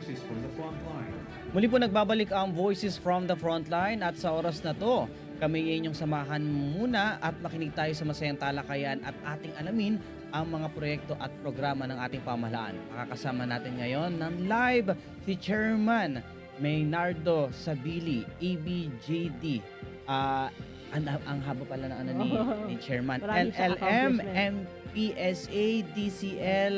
Voices from the Frontline. Muli po nagbabalik ang Voices from the Frontline at sa oras na to, kami inyong samahan muna at makinig tayo sa masayang talakayan at ating alamin ang mga proyekto at programa ng ating pamahalaan. Makakasama natin ngayon ng live si Chairman Maynardo Sabili, E EBJD. Ah, ang, ang haba pala ng ano ni, ni Chairman. Marami LLM. MPSA, DCL,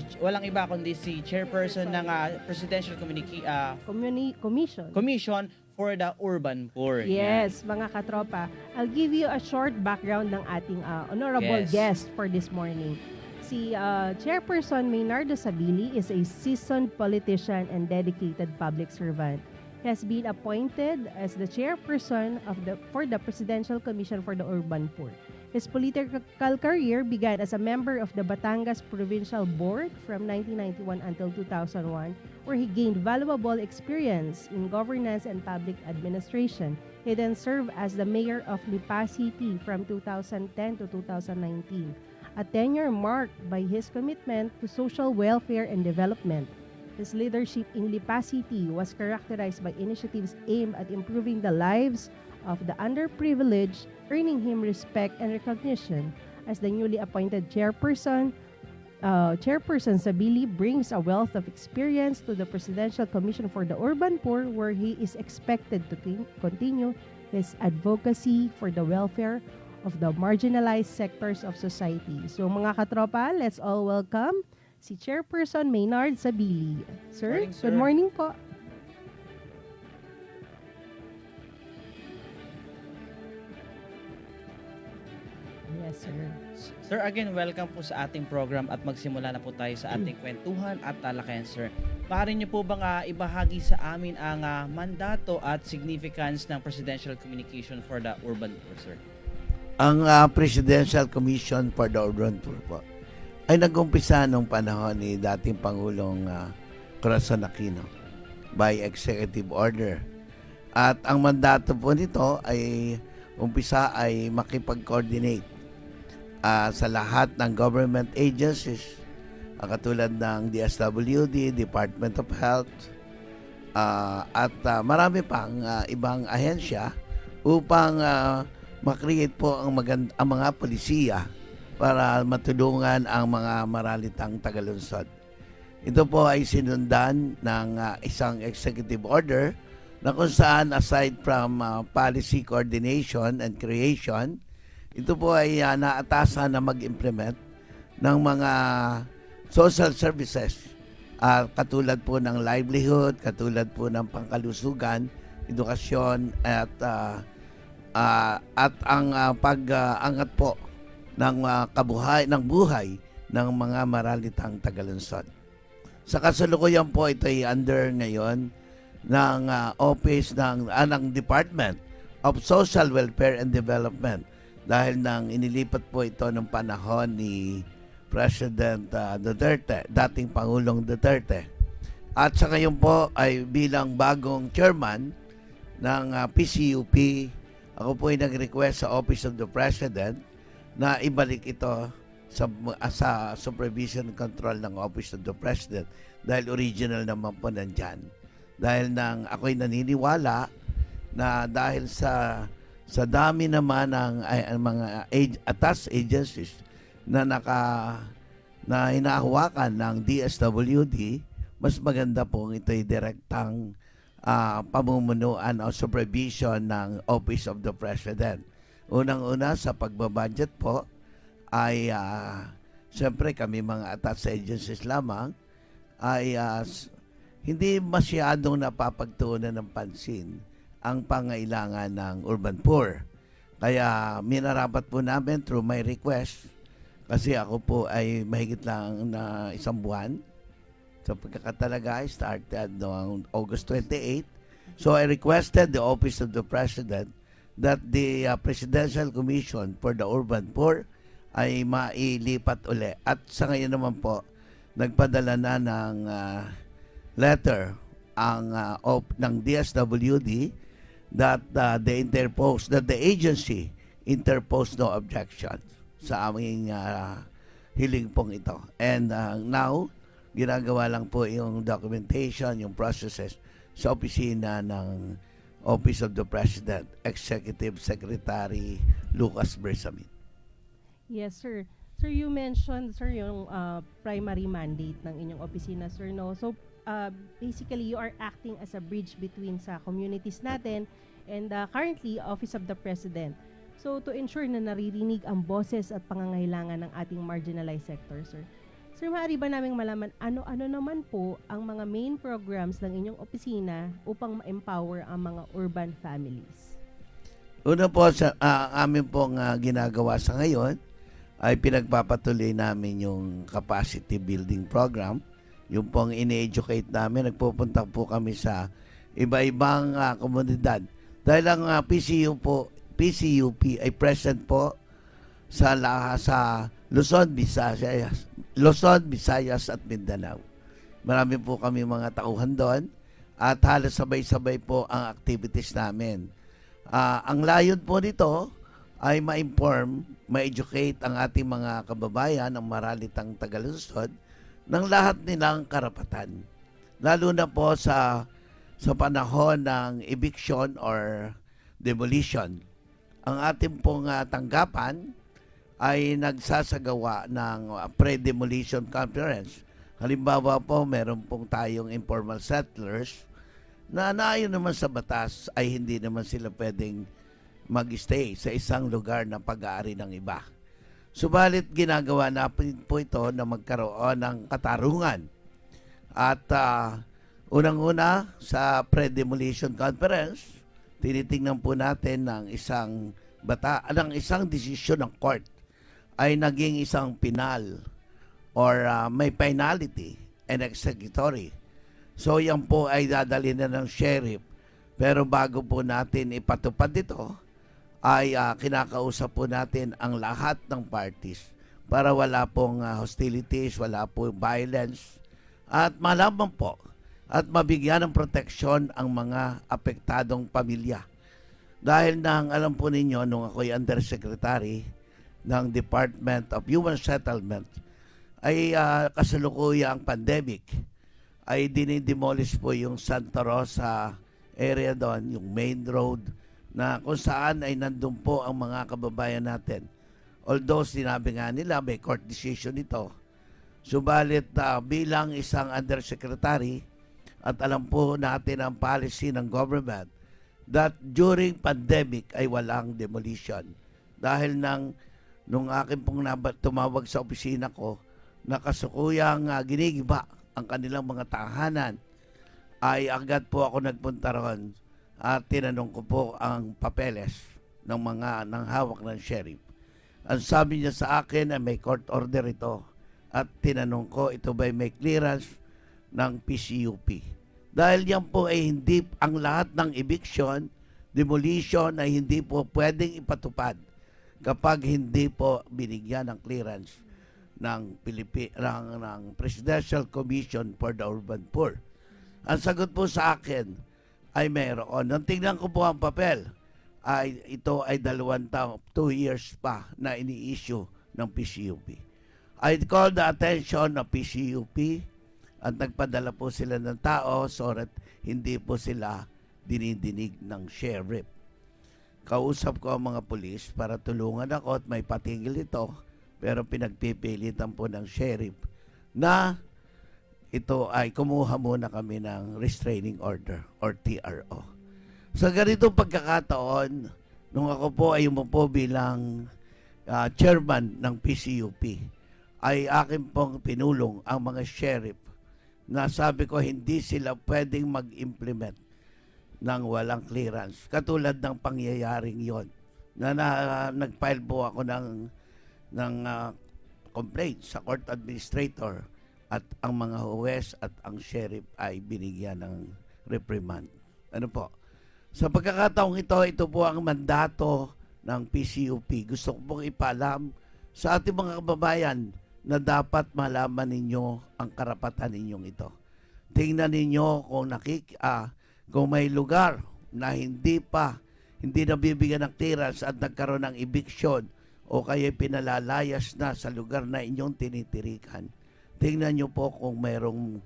si, walang iba kundi si Chairperson ng ah, Presidential Communica- ah, Communi- Commission. Commission for the Urban Poor. Yes, mga katropa. I'll give you a short background ng ating uh, honorable Yes. guest for this morning. Si uh, Chairperson Maynardo Sabili is a seasoned politician and dedicated public servant. He has been appointed as the chairperson of the for the Presidential Commission for the Urban Poor. His political career began as a member of the Batangas Provincial Board from 1991 until 2001, where he gained valuable experience in governance and public administration. He then served as the mayor of Lipa City from 2010 to 2019, a tenure marked by his commitment to social welfare and development. His leadership in Lipa City was characterized by initiatives aimed at improving the lives of the underprivileged, earning him respect and recognition as the newly appointed chairperson. Uh, chairperson Sabili brings a wealth of experience to the Presidential Commission for the Urban Poor, where he is expected to con- continue his advocacy for the welfare of the marginalized sectors of society. So mga katropa, let's all welcome si Chairperson Maynard Sabili. Sir, Morning, sir. good morning po. Yes, sir. Sir, again, welcome po sa ating program at magsimula na po tayo sa ating kwentuhan at talakayan, sir. Maaari niyo po bang ah, ibahagi sa amin ang ah, mandato at significance ng Presidential Communication for the Urban Poor, sir? Ang ah, Presidential Commission for the Urban Poor po ay nag-umpisa nung panahon ni dating Pangulong uh, Corazon Aquino by executive order. At ang mandato po nito ay umpisa ay makipag-coordinate ah, sa lahat ng government agencies ah, katulad ng DSWD, Department of Health, ah, at ah, marami pang ah, ibang ahensya upang ah, makreate po ang, magand- ang mga polisiya para matulungan ang mga maralitang tagalunsod. Ito po ay sinundan ng ah, isang executive order na kung saan aside from ah, policy coordination and creation, ito po ay ah, naatasan na mag-implement ng mga social services ah, katulad po ng livelihood, katulad po ng pangkalusugan, edukasyon at ah, Ah, at ang ah, pag-angat po ng ah, kabuhay ng buhay ng mga maralitang tagalunsod. Sa kasalukuyan po ito ay under ngayon ng ah, office ng ah, ng Department of Social Welfare and Development dahil nang inilipat po ito ng panahon ni President ah, Duterte, dating Pangulong Duterte. At sa ngayon po ay bilang bagong chairman ng ah, PCUP ako po ay nag-request sa Office of the President na ibalik ito sa, sa supervision control ng Office of the President dahil original naman po nandyan. Dahil nang ako'y naniniwala na dahil sa sa dami naman ng ay, mga ag- attached agencies na naka na hinahawakan ng DSWD, mas maganda po ito'y direktang ah, pamumunuan o supervision ng Office of the President. Unang-una sa pagbabudget po ay ah, siyempre kami mga attached agencies lamang ay s- hindi masyadong napapagtuunan ng pansin ang pangailangan ng urban poor. Kaya minarapat po namin through my request kasi ako po ay mahigit lang na isang buwan sa pagkakatalaga, I started noong August 28. So I requested the Office of the President that the uh, Presidential Commission for the Urban Poor ay mailipat uli. At sa ngayon naman po, nagpadala na ng uh, letter ang uh, op, ng DSWD that uh, they interpose, that the agency interposed no objection sa aming uh, hiling pong ito. And uh, now, ginagawa lang po yung documentation, yung processes sa opisina ng Office of the President, Executive Secretary Lucas Bersamin. Yes, sir. Sir, you mentioned, sir, yung uh, primary mandate ng inyong opisina, sir, no? So, uh, basically, you are acting as a bridge between sa communities natin and uh, currently, Office of the President. So, to ensure na naririnig ang boses at pangangailangan ng ating marginalized sector, sir. Sir, maaari ba naming malaman ano-ano naman po ang mga main programs ng inyong opisina upang ma-empower ang mga urban families? Una po sa ah, amin pong ah, ginagawa sa ngayon ay pinagpapatuloy namin yung capacity building program. Yung pong ini-educate namin, nagpupunta po kami sa iba-ibang ah, komunidad. Dahil ang ah, PCU po, PCUP ay present po sa laha sa Luzon, Visayas, Luzon, Visayas at Mindanao. Marami po kami mga tauhan doon at halos sabay-sabay po ang activities namin. Ah, ang layon po nito ay ma-inform, ma-educate ang ating mga kababayan, ang maralitang Tagalusod, ng lahat nilang karapatan. Lalo na po sa sa panahon ng eviction or demolition. Ang ating pong ah, tanggapan ay nagsasagawa ng ah, pre-demolition conference. Halimbawa po, meron pong tayong informal settlers na naayon naman sa batas ay hindi naman sila pwedeng mag-stay sa isang lugar na pag-aari ng iba. Subalit ginagawa natin po ito na magkaroon ng katarungan. At ah, unang-una sa pre-demolition conference, tinitingnan po natin ng isang bata, ng isang desisyon ng court ay naging isang pinal or ah, may penalty and executory. So yan po ay dadali na ng sheriff. Pero bago po natin ipatupad ito, ay ah, kinakausap po natin ang lahat ng parties para wala pong ah, hostilities, wala po violence at malaman po at mabigyan ng proteksyon ang mga apektadong pamilya. Dahil nang alam po ninyo nung ako'y undersecretary ng Department of Human Settlement ay uh, kasalukuyang pandemic ay dinidemolish po yung Santa Rosa area doon, yung main road na kung saan ay nandun po ang mga kababayan natin. Although sinabi nga nila may court decision ito, subalit ah, bilang isang undersecretary at alam po natin ang policy ng government that during pandemic ay walang demolition. Dahil nang nung akin pong tumawag sa opisina ko, nakasukuyang uh, ginigiba ang kanilang mga tahanan, ay agad po ako nagpunta ron at tinanong ko po ang papeles ng mga ng hawak ng sheriff. Ang sabi niya sa akin ay may court order ito at tinanong ko ito ba may clearance ng PCUP. Dahil yan po ay hindi ang lahat ng eviction, demolition ay hindi po pwedeng ipatupad kapag hindi po binigyan ng clearance ng Pilipi ng, ng Presidential Commission for the Urban Poor. Ang sagot po sa akin ay mayroon. Nung tingnan ko po ang papel, ay ito ay dalawang taon, two years pa na ini-issue ng PCUP. I call the attention ng PCUP at nagpadala po sila ng tao so that hindi po sila dinidinig ng sheriff. Kausap ko ang mga pulis para tulungan ako at may patigil ito pero pinagpipilitan po ng sheriff na ito ay kumuha muna kami ng restraining order or TRO. Sa ganitong pagkakataon, nung ako po ay umupo bilang ah, chairman ng PCUP, ay akin pong pinulong ang mga sheriff na sabi ko hindi sila pwedeng mag-implement ng walang clearance. Katulad ng pangyayaring yon na, na nag-file po ako ng ng ah, complaint sa court administrator at ang mga huwes at ang sheriff ay binigyan ng reprimand. Ano po? Sa pagkakataong ito, ito po ang mandato ng PCUP. Gusto ko pong ipaalam sa ating mga kababayan na dapat malaman ninyo ang karapatan ninyong ito. Tingnan ninyo kung nakik ah, kung may lugar na hindi pa hindi nabibigyan ng clearance at nagkaroon ng eviction o kaya pinalalayas na sa lugar na inyong tinitirikan tingnan nyo po kung merong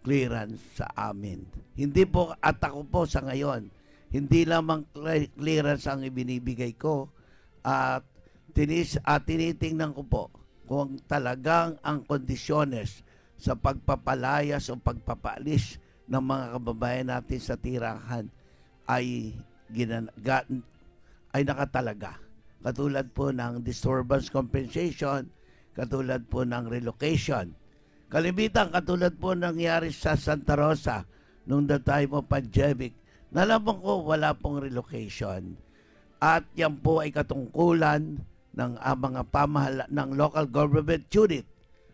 clearance sa amin. Hindi po, at ako po sa ngayon, hindi lamang cle- clearance ang ibinibigay ko, at tinis, at tinitingnan ko po kung talagang ang kondisyones sa pagpapalayas o pagpapalis ng mga kababayan natin sa tirahan ay ginan- ga- ay nakatalaga. Katulad po ng disturbance compensation, katulad po ng relocation. Kalimitan katulad po nangyari sa Santa Rosa nung the time of pandemic, nalaman ko wala pong relocation. At yan po ay katungkulan ng ah, mga pamahala ng local government unit.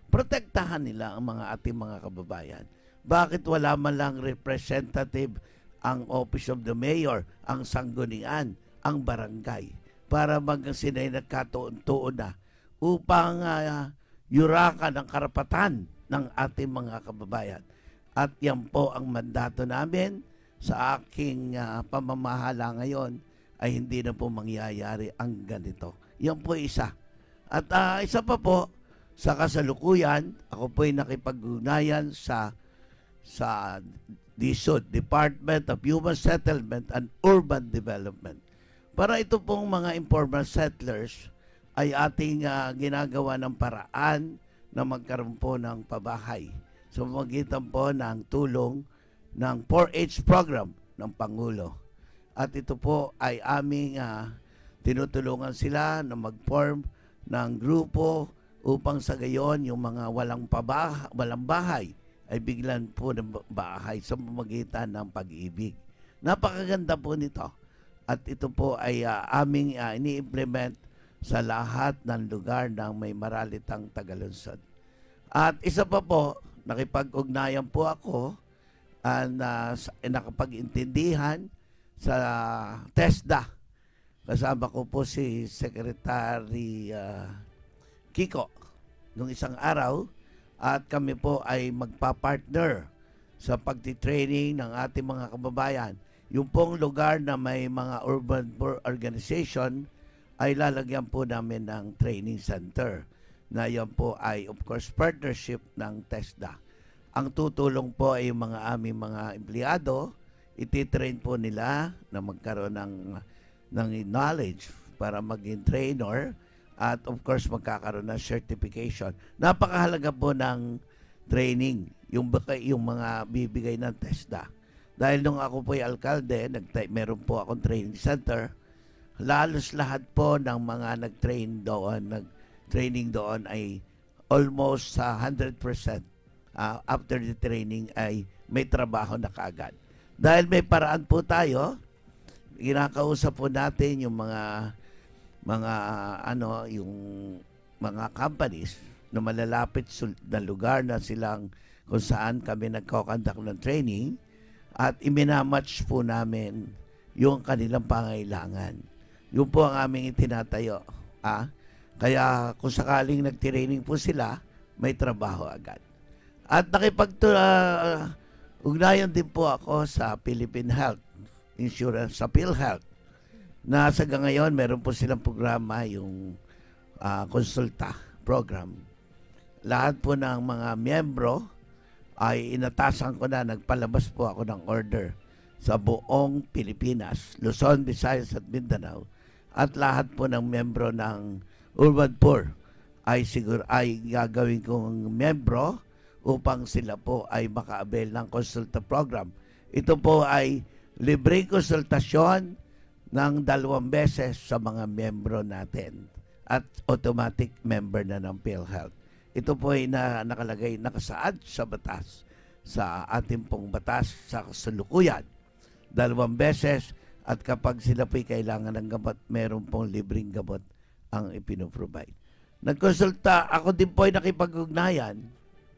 Protektahan nila ang mga ating mga kababayan. Bakit wala man lang representative ang Office of the Mayor, ang sanggunian, ang barangay para mag sinay nagkatuon-tuon na upang ah, yurakan ang karapatan ng ating mga kababayan. At yan po ang mandato namin sa aking ah, pamamahala ngayon ay hindi na po mangyayari ang ganito. Yan po isa. At ah, isa pa po, sa kasalukuyan, ako po ay nakipag-ugnayan sa sa DSUD, Department of Human Settlement and Urban Development. Para ito pong mga informal settlers ay ating ah, ginagawa ng paraan na magkaroon po ng pabahay. So magitan po ng tulong ng 4-H program ng Pangulo. At ito po ay aming ah, tinutulungan sila na mag-form ng grupo upang sa gayon yung mga walang pabaha, walang bahay ay biglan po ng ba- bahay sa pamamagitan ng pag-ibig. Napakaganda po nito. At ito po ay ah, aming ah, ini-implement sa lahat ng lugar ng may maralitang tagalunsod. At isa pa po, nakipag-ugnayan po ako and uh, nakapag-intindihan sa TESDA. Kasama ko po si Secretary ah, Kiko nung isang araw at kami po ay magpa-partner sa pagtitraining ng ating mga kababayan. Yung pong lugar na may mga urban poor organization ay lalagyan po namin ng training center na yan po ay of course partnership ng TESDA. Ang tutulong po ay yung mga aming mga empleyado, ititrain po nila na magkaroon ng, ng knowledge para maging trainer at of course magkakaroon ng certification. Napakahalaga po ng training, yung, yung mga bibigay ng TESDA. Dahil nung ako po ay alkalde, nagta- meron po akong training center, lalos lahat po ng mga nag-train doon, nag-training doon ay almost sa 100% ah, after the training ay may trabaho na kaagad. Dahil may paraan po tayo, kinakausap po natin yung mga mga ano yung mga companies na malalapit na lugar na silang kung saan kami nagko-conduct ng training at iminamatch po namin yung kanilang pangailangan. Yun po ang aming itinatayo. Ah? Kaya kung sakaling nag-training po sila, may trabaho agad. At nakipag uh, ugnayan din po ako sa Philippine Health Insurance, sa PhilHealth na sa ngayon meron po silang programa yung ah, konsulta program. Lahat po ng mga miyembro ay inatasan ko na nagpalabas po ako ng order sa buong Pilipinas, Luzon, Visayas at Mindanao at lahat po ng miyembro ng Urban Poor ay siguro ay gagawin kong miyembro upang sila po ay maka-avail ng konsulta program. Ito po ay libreng konsultasyon ng dalawang beses sa mga miyembro natin at automatic member na ng PhilHealth. Ito po ay na, nakalagay, nakasaad sa batas, sa ating pong batas sa kasalukuyan. Dalawang beses at kapag sila po'y kailangan ng gamot, meron pong libreng gamot ang ipinoprovide. Nagkonsulta, ako din po ay nakipag-ugnayan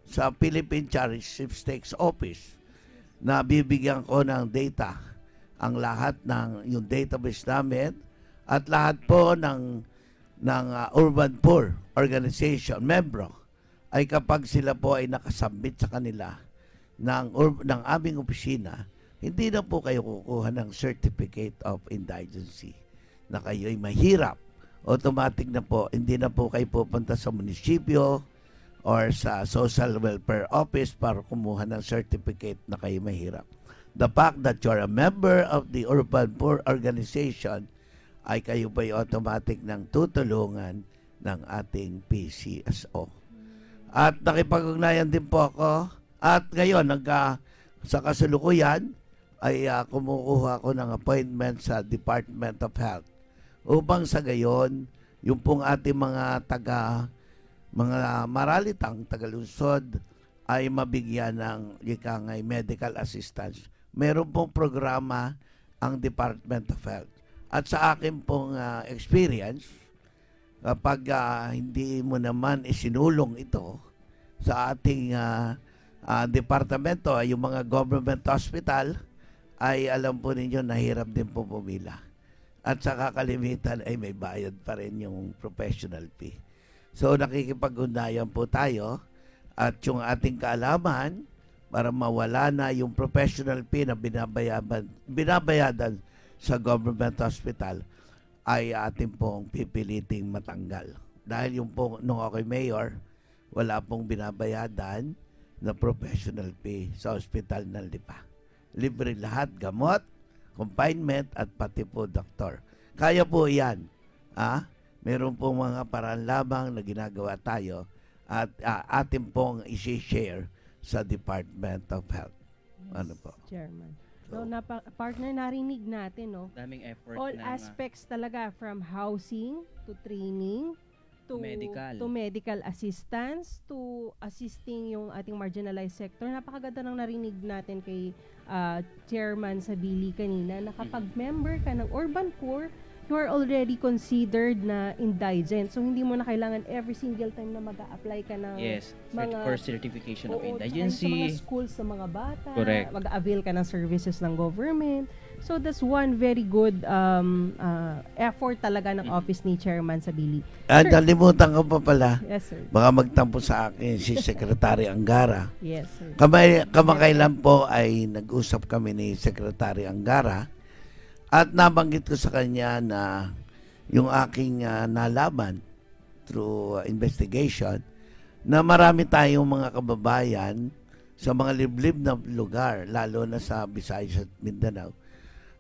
sa Philippine Charity Stakes Office na bibigyan ko ng data ang lahat ng yung database namin at lahat po ng ng uh, Urban Poor Organization membro ay kapag sila po ay nakasubmit sa kanila ng ng aming opisina, hindi na po kayo kukuha ng certificate of indigency na kayo ay mahirap. Automatic na po, hindi na po kayo pupunta sa munisipyo or sa social welfare office para kumuha ng certificate na kayo mahirap. The fact that you're a member of the Urban Poor Organization ay kayo ba'y automatic ng tutulungan ng ating PCSO. At nakipag-ugnayan din po ako at ngayon nagka sa kasulukuyan ay ah, kumukuha ako ng appointment sa Department of Health upang sa gayon yung pong ating mga taga mga maralitang tagalunsod ay mabigyan ng ika ngay medical assistance. Meron pong programa ang Department of Health. At sa akin pong ah, experience, kapag ah, hindi mo naman isinulong ito sa ating ah, ah, departamento, yung mga government hospital, ay alam po ninyo, nahirap din po pumila. At sa kakalimitan ay may bayad pa rin yung professional fee. So nakikipag-ugnayan po tayo at yung ating kaalaman para mawala na yung professional fee na binabayadan, binabayadan sa government hospital ay ating pong pipiliting matanggal. Dahil yung po nung ako'y mayor, wala pong binabayadan na professional fee sa hospital ng Lipa. Libre lahat, gamot, confinement at pati po doktor. Kaya po yan. Ah? Meron pong mga paraan lamang na ginagawa tayo at ah, atin pong isi-share sa Department of Health. Ano po? Chairman. So, napa- partner, narinig natin, no? Daming effort All ng, ah, aspects talaga from housing to training to Medical. to medical assistance to assisting yung ating marginalized sector. Napakaganda ng narinig natin kay ah, Chairman Sabili kanina na kapag member ka ng Urban Poor, you are already considered na indigent. So hindi mo na kailangan every single time na mag-a-apply ka ng yes, mga- for certification of Oo, tsaka yung Sa mga indigency. schools sa mga bata, Correct. mag-avail ka ng services ng government. So that's one very good um, uh, effort talaga ng office ni Chairman Sabili. At nalimutan ko pa pala, Yes, sir. baka magtampo sa akin si Secretary Angara. Yes, sir. Kamay, kamakailan po ay nag-usap kami ni Secretary Angara at nabanggit ko sa kanya na yung aking ah, nalaman through ah, investigation na marami tayong mga kababayan sa mga liblib na lugar, lalo na sa Visayas at Mindanao,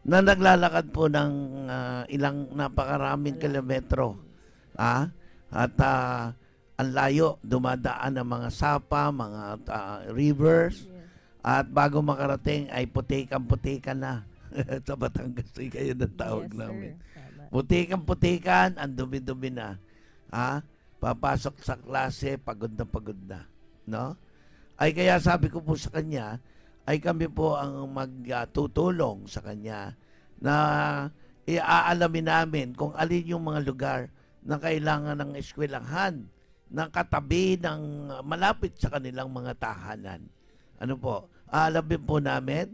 na naglalakad po ng ah, ilang napakaraming kilometro. Ah? At ah, ang layo, dumadaan ng mga sapa, mga ah, rivers, at bago makarating ay putikan-putikan na. sa Batangas ay kayo ng tawag Yes, namin. sir. Putikan-putikan, ang dumi-dumi na. Ha? Papasok sa klase, pagod na pagod na. No? Ay kaya sabi ko po sa kanya, ay kami po ang magtutulong sa kanya na iaalamin namin kung alin yung mga lugar na kailangan ng eskwelahan na katabi ng malapit sa kanilang mga tahanan. Ano po? Aalamin po namin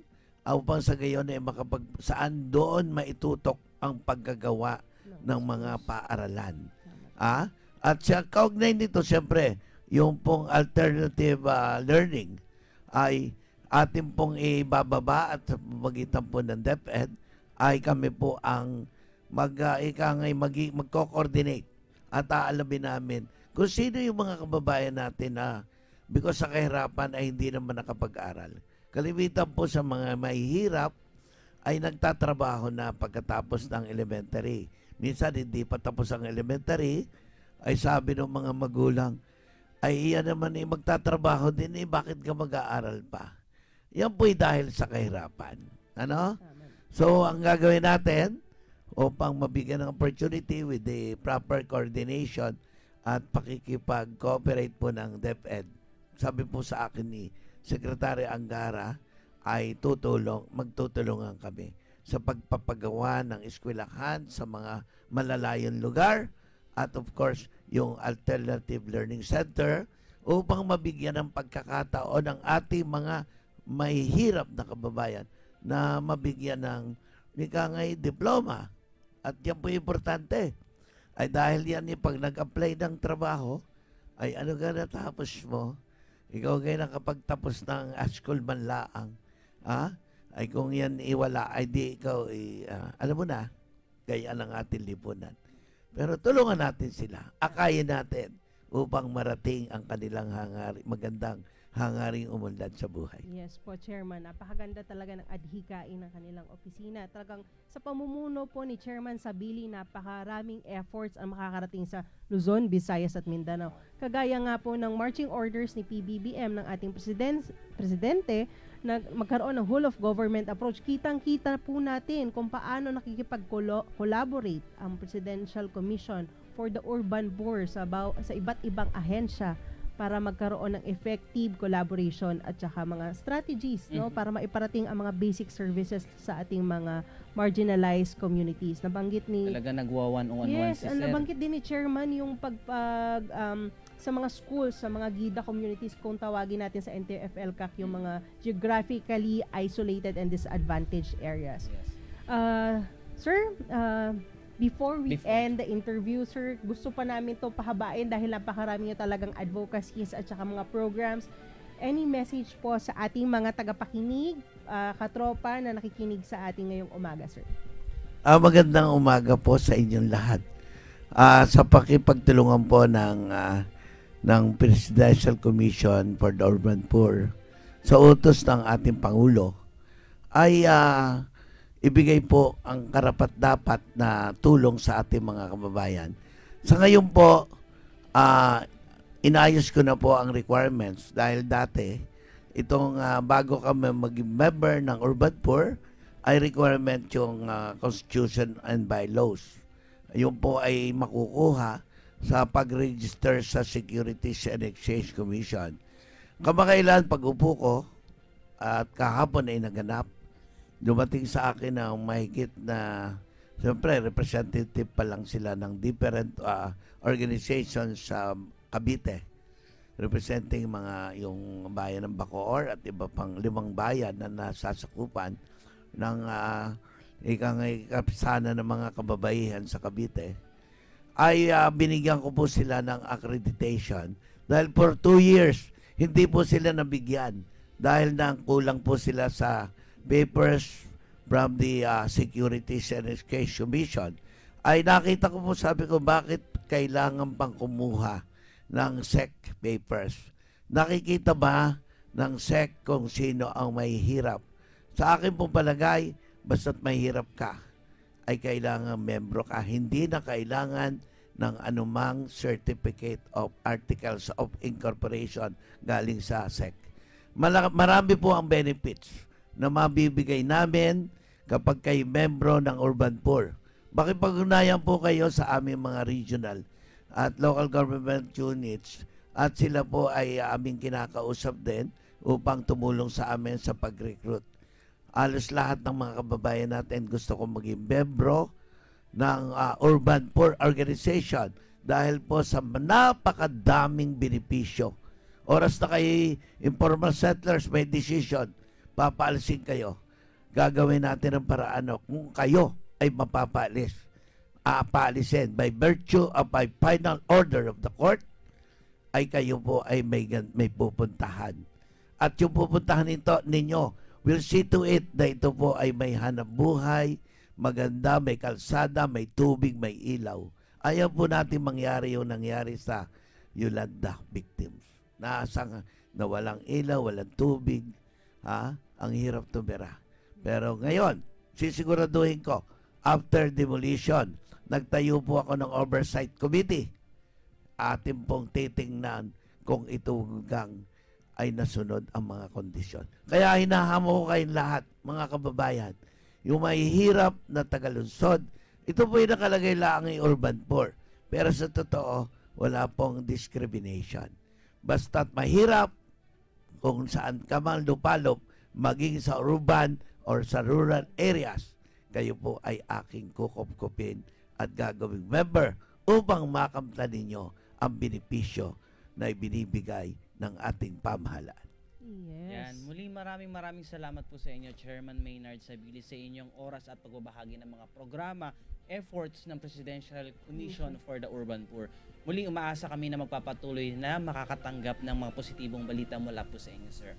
upang sa gayon ay makapag saan doon maitutok ang paggagawa ng mga paaralan. Ah? At sa kaugnay nito, siyempre, yung pong alternative ah, learning ay atin pong ibababa at sa pamagitan po ng DepEd ay kami po ang mag, uh, ika ngay magi, magko-coordinate at aalamin namin kung sino yung mga kababayan natin na because sa kahirapan ay hindi naman nakapag-aral. Kalimitan po sa mga mahihirap ay nagtatrabaho na pagkatapos ng elementary. Minsan hindi pa tapos ang elementary, ay sabi ng mga magulang, ay iyan naman eh, magtatrabaho din eh, bakit ka mag-aaral pa? Yan po'y dahil sa kahirapan. Ano? So, ang gagawin natin upang mabigyan ng opportunity with the proper coordination at pakikipag-cooperate po ng DepEd, sabi po sa akin ni Secretary Angara, ay tutulong, magtutulungan kami sa pagpapagawa ng eskwelahan sa mga malalayong lugar at of course yung Alternative Learning Center upang mabigyan ng pagkakataon ng ating mga mahihirap na kababayan na mabigyan ng ika ngay diploma. At yan po importante. Ay dahil yan eh, pag nag-apply ng trabaho, ay ano ka natapos mo? Ikaw ngayon nakapagtapos ng high school man laang. Ah? Ay kung yan iwala, ay di ikaw, eh, ah, alam mo na, gaya ng ating lipunan. Pero tulungan natin sila. Akayin natin upang marating ang kanilang hangari, magandang hangaring umunlad sa buhay. Yes po, Chairman. Napakaganda talaga ng adhikain ng kanilang opisina. Talagang sa pamumuno po ni Chairman Sabili, napakaraming efforts ang makakarating sa Luzon, Visayas at Mindanao. Kagaya nga po ng marching orders ni PBBM ng ating presiden- presidente na magkaroon ng whole of government approach. Kitang-kita po natin kung paano nakikipag-collaborate ang Presidential Commission for the Urban Poor sa, sa iba't ibang ahensya para magkaroon ng effective collaboration at saka mga strategies no Mhm. para maiparating ang mga basic services sa ating mga marginalized communities. Nabanggit ni Talaga nagwa one on one Yes, si ang Sir. nabanggit din ni Chairman yung pagpag um, sa mga schools, sa mga GIDA communities kung tawagin natin sa NTFL-CAC yung mga geographically isolated and disadvantaged areas. Yes. Uh, sir, uh, before we Before. end the interview, sir, gusto pa namin to pahabain dahil napakarami nyo talagang advocacies at saka mga programs. Any message po sa ating mga tagapakinig, uh, katropa na nakikinig sa ating ngayong umaga, sir? Ah, magandang umaga po sa inyong lahat. Ah, sa pakipagtulungan po ng ah, ng Presidential Commission for the Urban Poor sa utos ng ating Pangulo ay ah, ibigay po ang karapat-dapat na tulong sa ating mga kababayan. Sa ngayon po, ah, inayos ko na po ang requirements dahil dati itong ah, bago kami maging member ng Urban Poor ay requirement yung ah, Constitution and bylaws. Yun po ay makukuha sa pag-register sa Securities and Exchange Commission. Kamakailan pag-upo ko at kahapon ay naganap, dumating sa akin ang mahigit na Siyempre, representative pa lang sila ng different ah, organizations sa Cavite. Representing mga yung bayan ng Bacoor at iba pang limang bayan na nasasakupan ng uh, ikang kapsana ng mga kababaihan sa Cavite. Ay ah, binigyan ko po sila ng accreditation dahil for two years hindi po sila nabigyan. Dahil nang kulang po sila sa papers from the ah, Securities and Exchange Commission ay nakita ko po sabi ko bakit kailangan pang kumuha ng SEC papers. Nakikita ba ng SEC kung sino ang may hirap? Sa akin pong palagay, basta't may hirap ka, ay kailangan membro ka. Hindi na kailangan ng anumang certificate of articles of incorporation galing sa SEC. Marami po ang benefits na mabibigay namin kapag kayo membro ng Urban Poor. Makipag-unayan po kayo sa aming mga regional at local government units at sila po ay aming kinakausap din upang tumulong sa amin sa pag-recruit. Alos lahat ng mga kababayan natin gusto kong maging membro ng ah, Urban Poor Organization dahil po sa napakadaming benepisyo. Oras na kayo informal settlers may decision, papaalisin kayo. Gagawin natin ang paraan no, kung kayo ay mapapaalis aapalisin by virtue of by final order of the court ay kayo po ay may, may pupuntahan. At yung pupuntahan nito ninyo will see to it na ito po ay may hanap buhay, maganda, may kalsada, may tubig, may ilaw. Ayaw po natin mangyari yung nangyari sa Yolanda victims. Nasa na walang ilaw, walang tubig, ha? Ang hirap tumira. Pero ngayon, sisiguraduhin ko, after demolition, nagtayo po ako ng oversight committee. Atin pong titingnan kung itugang ay nasunod ang mga kondisyon. Kaya hinahamo ko kayong lahat, mga kababayan, yung mahihirap na tagalunsod, ito po yung nakalagay lang ang urban poor. Pero sa totoo, wala pong discrimination. Basta't mahirap, kung saan ka man lupalop, maging sa urban or sa rural areas, kayo po ay aking kukupkupin at gagawing member upang makamta ninyo ang benepisyo na ibinibigay ng ating pamahalaan. Yes. Yan. Muli maraming maraming salamat po sa inyo, Chairman Maynard Sabili, sa inyong oras at pagbabahagi ng mga programa, efforts ng Presidential Commission for the Urban Poor. Muli umaasa kami na magpapatuloy na makakatanggap ng mga positibong balita mula po sa inyo, sir.